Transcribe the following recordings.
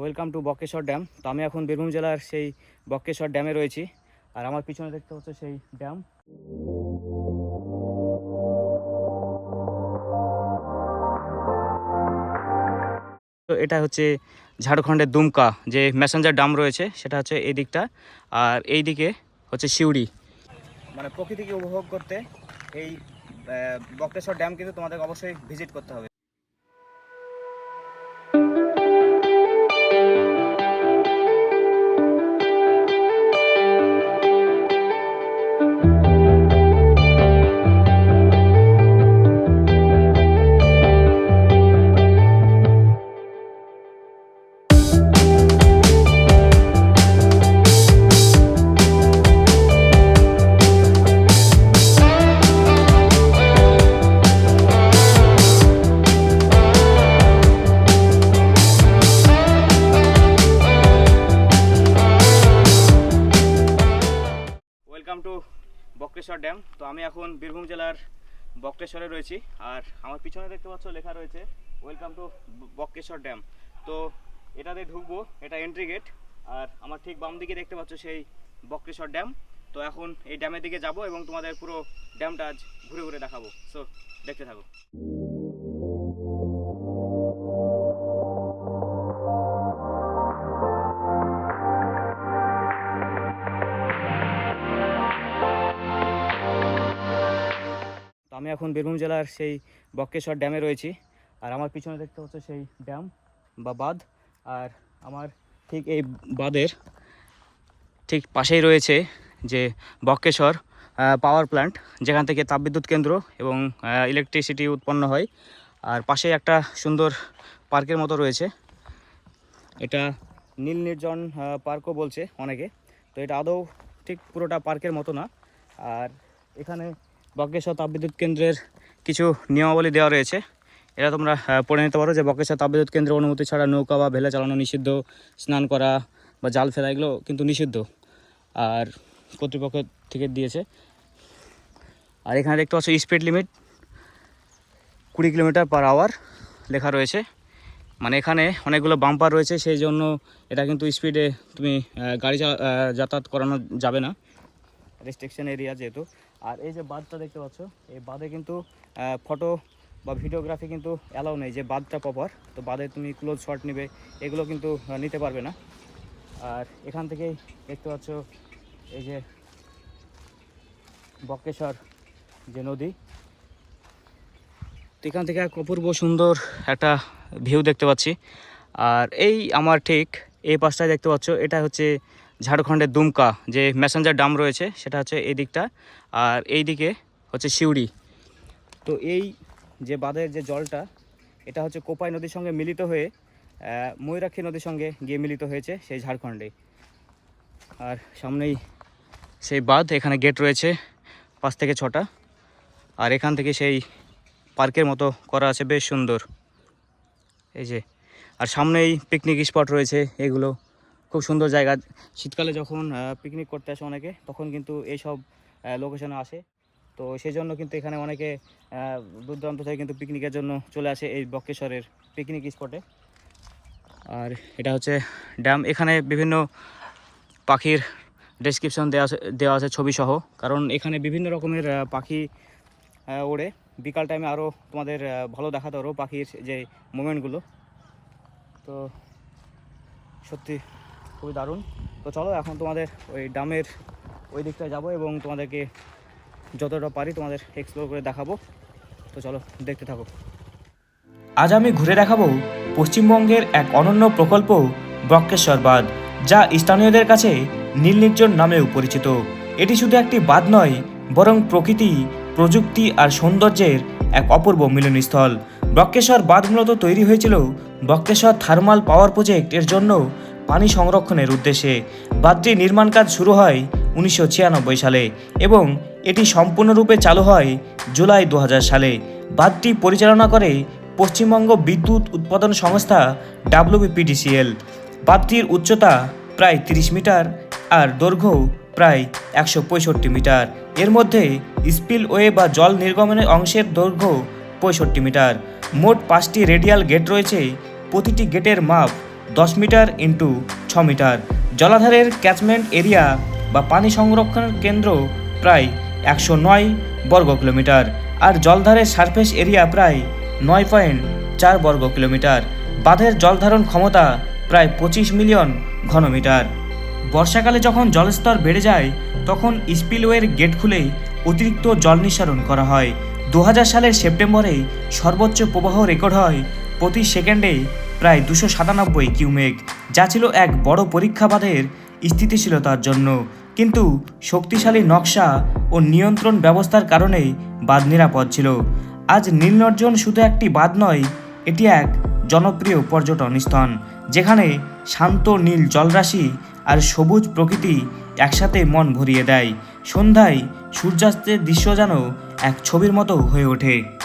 Welcome to Bakreshwar dam তো আমি এখন বীরভূম জেলার সেই বক্রেশ্বর ড্যামে রয়েছি। আর আমার পিছনে দেখতে হচ্ছে সেই ড্যাম তো এটা হচ্ছে ঝাড়খণ্ডের দুমকা, যে ম্যাসেঞ্জার ড্যাম রয়েছে, সেটা হচ্ছে এই দিকটা। আর এই দিকে হচ্ছে সিউড়ি। মানে প্রকৃতিকে উপভোগ করতে এই বক্রেশ্বর ড্যাম কিন্তু তোমাদের অবশ্যই ভিজিট করতে হবে। বক্রেশ্বর ড্যাম। তো আমি এখন বীরভূম জেলার বক্রেশ্বরে রয়েছি। আর আমার পিছনে দেখতে পাচ্ছ লেখা রয়েছে ওয়েলকাম টু বক্রেশ্বর ড্যাম। তো এটাতে ঢুকবো, এটা এন্ট্রি গেট আর আমার ঠিক বাম দিকে দেখতে পাচ্ছ সেই বক্রেশ্বর ড্যাম। তো এখন এই ড্যামের দিকে যাব এবং তোমাদের পুরো ড্যামটা আজ ঘুরে ঘুরে দেখাবো। সো দেখতে থাকো। আমি এখন বীরভূম জেলার সেই বক্রেশ্বর ড্যামে রয়েছি। আর আমার পিছনে দেখতে হচ্ছে সেই ড্যাম বা বাঁধ। আর আমার ঠিক এই বাঁধের ঠিক পাশেই রয়েছে যে বক্রেশ্বর পাওয়ার প্ল্যান্ট যেখান থেকে তাপবিদ্যুৎ কেন্দ্র এবং ইলেকট্রিসিটি উৎপন্ন হয়। আর পাশে একটা সুন্দর পার্কের মতো রয়েছে। এটা নীল নির্জন পার্কও বলছে অনেকে। তো এটা আদৌ ঠিক পুরোটা পার্কের মতো না। আর এখানে বক্রেশ্বর তাপবিদ্যুৎ কেন্দ্রের কিছু নিয়মাবলী দেওয়া রয়েছে। এটা তোমরা পড়ে নিতে পারো যে বক্রেশ্বর তাপবিদ্যুৎ কেন্দ্রের অনুমতি ছাড়া নৌকা বা ভেলা চালানো নিষিদ্ধ, স্নান করা বা জাল ফেলা এগুলো কিন্তু নিষিদ্ধ। আর কর্তৃপক্ষ থেকে দিয়েছে। আর এখানে দেখতে পাচ্ছ স্পিড লিমিট কুড়ি কিলোমিটার পার আওয়ার লেখা রয়েছে। মানে এখানে অনেকগুলো বাম্পার রয়েছে, সেই জন্য এটা কিন্তু স্পিডে তুমি গাড়ি যাতায়াত করানো যাবে না। রেস্ট্রিকশন এরিয়া যেহেতু। আর এই যে বাঁধটা দেখতে পাচ্ছ, এই বাঁধে কিন্তু ফটো বা ভিডিওগ্রাফি কিন্তু অ্যালাউ নেই, যে বাঁধটা প্রপার তো বাঁধে তুমি ক্লোজ শট নেবে, এগুলো কিন্তু নিতে পারবে না। আর এখান থেকেই দেখতে পাচ্ছ, এই যে বক্রেশ্বর যে নদী, তো এখান থেকে এক অপূর্ব সুন্দর একটা ভিউ দেখতে পাচ্ছি। আর এই আমার ঠিক এই পাশটায় দেখতে পাচ্ছ, এটা হচ্ছে ঝাড়খণ্ডের দুমকা যে ম্যাসেঞ্জার ডাম রয়েছে, সেটা হচ্ছে এই দিকটা। আর এই দিকে হচ্ছে সিউড়ি। তো এই যে বাঁধের যে জলটা, এটা হচ্ছে কোপাই নদীর সঙ্গে মিলিত হয়ে ময়ূরাক্ষী নদীর সঙ্গে গিয়ে মিলিত হয়েছে সেই ঝাড়খণ্ডে। আর সামনেই সেই বাঁধ, এখানে গেট রয়েছে পাঁচ থেকে ছটা। আর এখান থেকে সেই পার্কের মতো করা আছে, বেশ সুন্দর। এই যে, আর সামনেই পিকনিক স্পট রয়েছে, এগুলো খুব সুন্দর জায়গা। শীতকালে যখন পিকনিক করতে আসে অনেকে, তখন কিন্তু এইসব লোকেশনে আসে। তো সেই জন্য কিন্তু এখানে অনেকে দূর দূরান্ত থেকে কিন্তু পিকনিকের জন্য চলে আসে এই বক্রেশ্বরের পিকনিক স্পটে আর এটা হচ্ছে ড্যাম এখানে বিভিন্ন পাখির ডেসক্রিপশন দেওয়া দেওয়া আছে ছবি সহ কারণ এখানে বিভিন্ন রকমের পাখি ওড়ে। বিকাল টাইমে আরও তোমাদের ভালো দেখাতে পারো পাখির যে মুমেন্টগুলো তো সত্যি খুবই দারুণ। তো চলো, এখন তোমাদের ওই ডামের ওই দিকটায় যাব এবং তোমাদেরকে যতটা পারি তোমাদের এক্সপ্লোর করে দেখাবো। তো চলো, দেখতে থাকো। আজ আমি ঘুরে দেখাবো পশ্চিমবঙ্গের এক অনন্য প্রকল্প বক্রেশ্বর বাঁধ যা স্থানীয়দের কাছে নীল নির্জন নামেও পরিচিত। এটি শুধু একটি বাঁধ নয়, বরং প্রকৃতি, প্রযুক্তি আর সৌন্দর্যের এক অপূর্ব মিলনস্থল। বক্রেশ্বর বাঁধ মূলত তৈরি হয়েছিল বক্রেশ্বর থার্মাল পাওয়ার প্রজেক্ট এর জন্য পানি সংরক্ষণের উদ্দেশ্যে বাঁধটির নির্মাণ কাজ শুরু হয় উনিশশো ছিয়ানব্বই সালে এবং এটি সম্পূর্ণরূপে চালু হয় জুলাই দু হাজার সালে। বাঁধটি পরিচালনা করে পশ্চিমবঙ্গ বিদ্যুৎ উৎপাদন সংস্থা ডাব্লিউবিপিডিসিএল। বাঁধটির উচ্চতা প্রায় তিরিশ মিটার আর দৈর্ঘ্য প্রায় একশো পঁয়ষট্টি মিটার। এর মধ্যে স্পিলওয়ে বা জল নির্গমনের অংশের দৈর্ঘ্য পঁয়ষট্টি মিটার। মোট পাঁচটি রেডিয়াল গেট রয়েছে। প্রতিটি গেটের মাপ দশ মিটার ইন্টু ছ মিটার। জলাধারের ক্যাচমেন্ট এরিয়া বা পানি সংরক্ষণ কেন্দ্র প্রায় একশো নয় বর্গ কিলোমিটার। আর জলধারের সারফেস এরিয়া প্রায় নয় পয়েন্ট চার বর্গ কিলোমিটার। বাঁধের জলধারণ ক্ষমতা প্রায় পঁচিশ মিলিয়ন ঘনমিটার বর্ষাকালে যখন জলস্তর বেড়ে যায়, তখন স্পিলওয়ের গেট খুলে অতিরিক্ত জল নিঃসারণ করা হয়। দু হাজার সালের সেপ্টেম্বরে সর্বোচ্চ প্রবাহ রেকর্ড হয় প্রতি সেকেন্ডে প্রায় দুশো সাতানব্বই কিউমেক, যা ছিল এক বড় পরীক্ষাবাদের স্থিতিশীলতার জন্য। কিন্তু শক্তিশালী নকশা ও নিয়ন্ত্রণ ব্যবস্থার কারণে বাঁধ নিরাপদ ছিল। আজ নীলনর্জন শুধু একটি বাঁধ নয়, এটি এক জনপ্রিয় পর্যটন স্থান, যেখানে শান্ত নীল জলরাশি আর সবুজ প্রকৃতি একসাথে মন ভরিয়ে দেয়। সন্ধ্যায় সূর্যাস্তের দৃশ্য যেন এক ছবির মতো হয়ে ওঠে।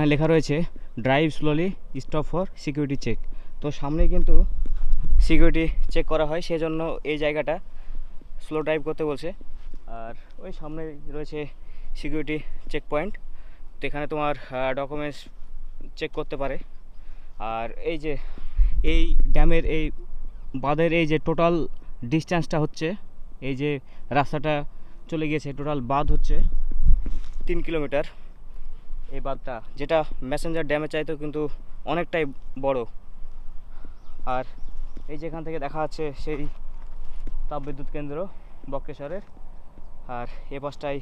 এখানে লেখা রয়েছে drive slowly stop for security check তো সামনে কিন্তু সিকিউরিটি চেক করা হয় সেই জন্য এই জায়গাটা স্লো ড্রাইভ করতে বলছে। আর ওই সামনে রয়েছে সিকিউরিটি চেক পয়েন্ট তো এখানে তোমার ডকুমেন্টস চেক করতে পারে। আর এই যে, এই ড্যামের এই বাঁধের এই যে টোটাল ডিস্টেন্সটা হচ্ছে, এই যে রাস্তাটা চলে গিয়েছে টোটাল বাঁধ হচ্ছে তিন কিলোমিটার। এই বাঁধটা, যেটা ম্যাসেঞ্জার ড্যামে চাইতেও কিন্তু অনেকটাই বড়। আর এই যেখান থেকে দেখা যাচ্ছে সেই তাপবিদ্যুৎ কেন্দ্র বক্রেশ্বরের। আর এ পাশটায়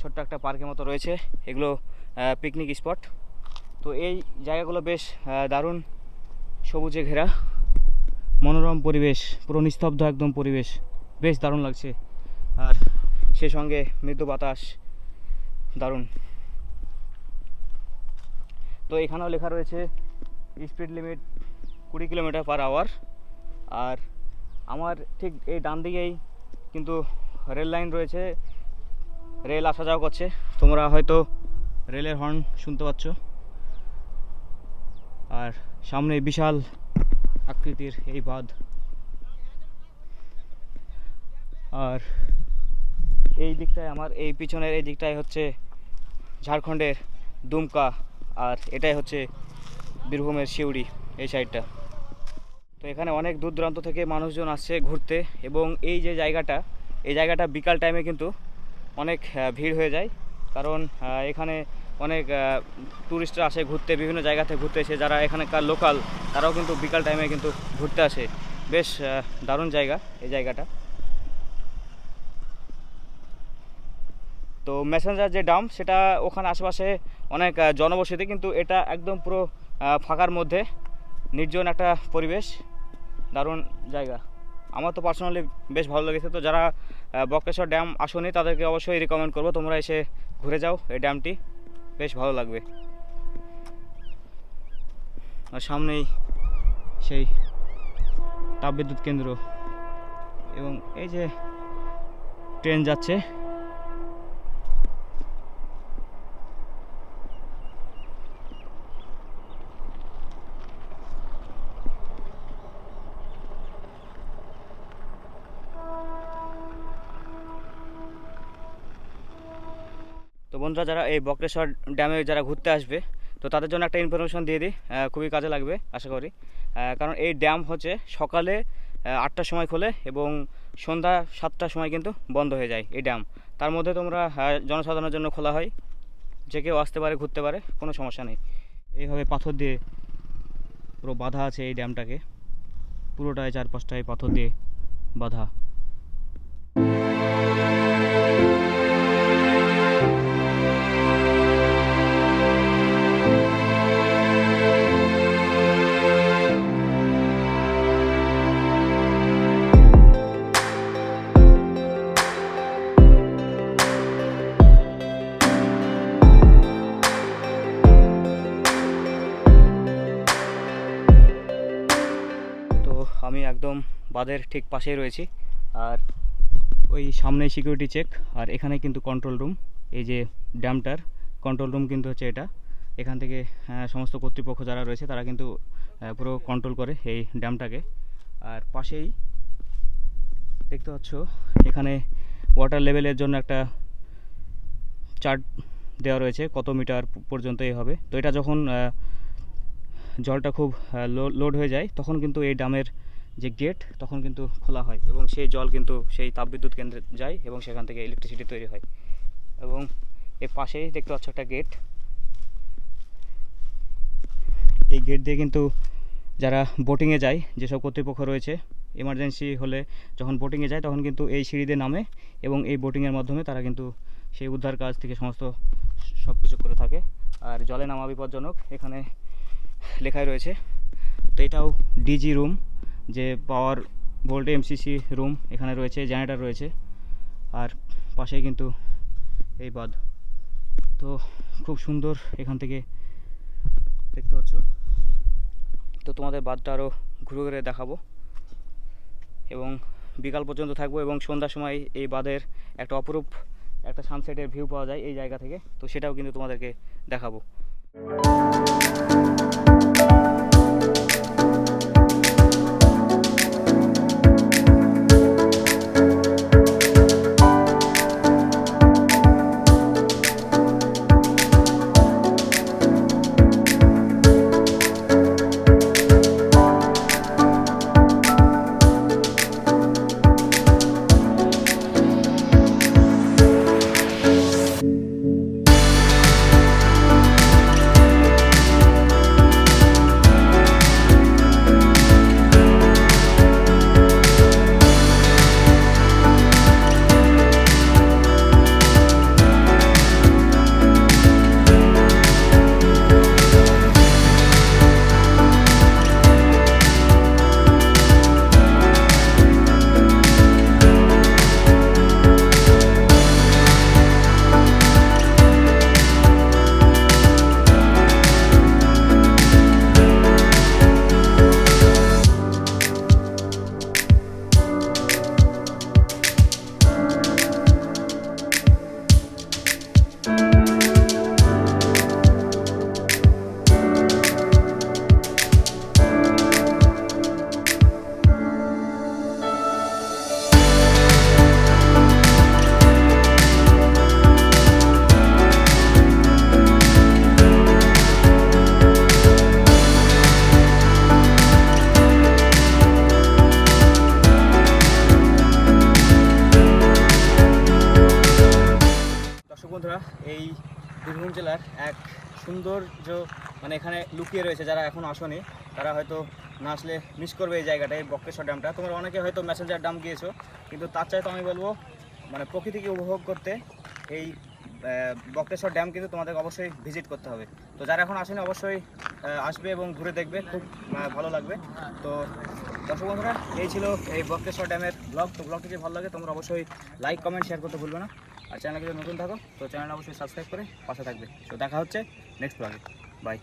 ছোট্ট একটা পার্কের মতো রয়েছে, এগুলো পিকনিক স্পট তো এই জায়গাগুলো বেশ দারুণ সবুজে ঘেরা, মনোরম পরিবেশ, পুরো নিস্তব্ধ একদম পরিবেশ, বেশ দারুণ লাগছে। আর সে সঙ্গে মৃদু বাতাস, দারুণ। তো এখানেও লেখা রয়েছে স্পিড লিমিট কুড়ি কিলোমিটার পার আওয়ার আর আমার ঠিক এই ডান দিকেই কিন্তু রেল লাইন রয়েছে। রেল আসা যাওয়া করছে। তোমরা হয়তো রেলের হর্ন শুনতে পাচ্ছ। আর সামনে বিশাল আকৃতির এই বাঁধ। আর এই দিকটায় আমার, এই পিছনের এই দিকটায় হচ্ছে ঝাড়খণ্ডের দুমকা। আর এটাই হচ্ছে বীরভূমের শিউড়ি এই সাইডটা। তো এখানে অনেক দূর দূরান্ত থেকে মানুষজন আসছে ঘুরতে এবং এই যে জায়গাটা, এই জায়গাটা বিকাল টাইমে কিন্তু অনেক ভিড় হয়ে যায়। কারণ এখানে অনেক ট্যুরিস্টরা আসে ঘুরতে, বিভিন্ন জায়গা থেকে ঘুরতে এসে যারা এখানকার লোকাল তারাও কিন্তু বিকাল টাইমে কিন্তু ঘুরতে আসে। বেশ দারুণ জায়গা এই জায়গাটা। তো ম্যাসেঞ্জার যে ডাম সেটা ওখানে আশেপাশে অনেক জনবসতি, কিন্তু এটা একদম পুরো ফাঁকার মধ্যে নির্জন একটা পরিবেশ, দারুণ জায়গা। আমার তো পার্সোনালি বেশ ভালো লেগেছে। তো যারা বক্রেশ্বর ড্যাম আসনি, তাদেরকে অবশ্যই রিকমেন্ড করব। তোমরা এসে ঘুরে যাও এই ড্যামটি বেশ ভালো লাগবে। আর সামনেই সেই তাপবিদ্যুৎ কেন্দ্র। এবং এই যে ট্রেন যাচ্ছে বন্ধুরা যারা এই বক্রেশ্বর ড্যামে যারা ঘুরতে আসবে, তো তাদের জন্য একটা ইনফরমেশন দিয়ে দিই খুবই কাজে লাগবে, আশা করি। কারণ এই ড্যাম হচ্ছে সকালে আটটার সময় খোলে এবং সন্ধ্যা সাতটার সময় কিন্তু বন্ধ হয়ে যায় এই ড্যাম। তার মধ্যে তোমরা জনসাধারণের জন্য খোলা হয়, যে কেউ আসতে পারে, ঘুরতে পারে, কোনো সমস্যা নেই। এইভাবে পাথর দিয়ে পুরো বাধা আছে এই ড্যামটাকে। পুরোটায় চারপাশটায় পাথর দিয়ে বাঁধা। একদম বাঁধের ঠিক পাশেই রয়েছি। আর ওই সামনে সিকিউরিটি চেক আর এখানে কিন্তু কন্ট্রোল রুম এই যে ড্যামটার কন্ট্রোল রুম কিন্তু হচ্ছে এটা। এখান থেকে সমস্ত কর্তৃপক্ষ যারা রয়েছে, তারা কিন্তু পুরো কন্ট্রোল করে এই ড্যামটাকে। আর পাশেই দেখতে পাচ্ছ, এখানে ওয়াটার লেভেলের জন্য একটা চার্ট দেওয়া রয়েছে, কত মিটার পর্যন্ত এই হবে। তো এটা যখন জলটা খুব লোড হয়ে যায়, তখন কিন্তু এই ড্যামের যে গেট তখন কিন্তু খোলা হয় এবং সেই জল কিন্তু সেই তাপবিদ্যুৎ কেন্দ্রে যায় এবং সেখান থেকে ইলেকট্রিসিটি তৈরি হয়। এবং এর পাশেই দেখতে পাচ্ছ একটা গেট এই গেট দিয়ে কিন্তু যারা বোটিংয়ে যায়, যেসব কর্তৃপক্ষ রয়েছে এমার্জেন্সি হলে যখন বোটিংয়ে যায়, তখন কিন্তু এই সিঁড়ি দিয়ে নামে এবং এই বোটিংয়ের মাধ্যমে তারা কিন্তু সেই উদ্ধার কাজ থেকে সমস্ত সব কিছু করে থাকে। আর জলে নামা বিপজ্জনক এখানে লেখাই রয়েছে। তো এটাও ডিজি রুম যে পাওয়ার ভোল্টে এমসিসি রুম এখানে রয়েছে জেনারেটর রয়েছে, আর পাশেই কিন্তু এই বাঁধ। তো খুব সুন্দর এখান থেকে দেখতে পাচ্ছ। তো তোমাদের বাঁধটা আরও ঘুরে ঘুরে দেখাবো। এবং বিকাল পর্যন্ত থাকব এবং সন্ধ্যার সময় এই বাঁধের একটা অপরূপ একটা সানসেটের ভিউ পাওয়া যায় এই জায়গা থেকে। তো সেটাও কিন্তু তোমাদেরকে দেখাবো। আসেনি তারা হয়তো না আসলে মিস করবে এই জায়গাটা, এই বক্রেশ্বর ড্যামটা তোমরা অনেকে হয়তো মেসেঞ্জার ড্যাম গিয়েছো, কিন্তু তার চাইতে আমি বলব মানে প্রকৃতিকে উপভোগ করতে এই বক্রেশ্বর ড্যাম কিন্তু তোমাদের অবশ্যই ভিজিট করতে হবে। তো যারা এখন আসেনি, অবশ্যই আসবে এবং ঘুরে দেখবে, খুব ভালো লাগবে। তো দর্শক বন্ধুরা, এই ছিল এই বক্রেশ্বর ড্যামের ব্লগ তো ব্লগটি যদি ভালো লাগে, তোমরা অবশ্যই লাইক কমেন্ট শেয়ার করতে ভুলবে না। আর চ্যানেলে যদি নতুন থাকো, তো চ্যানেল অবশ্যই সাবস্ক্রাইব করে পাশে থাকবে। তো দেখা হচ্ছে নেক্সট ব্লগে বাই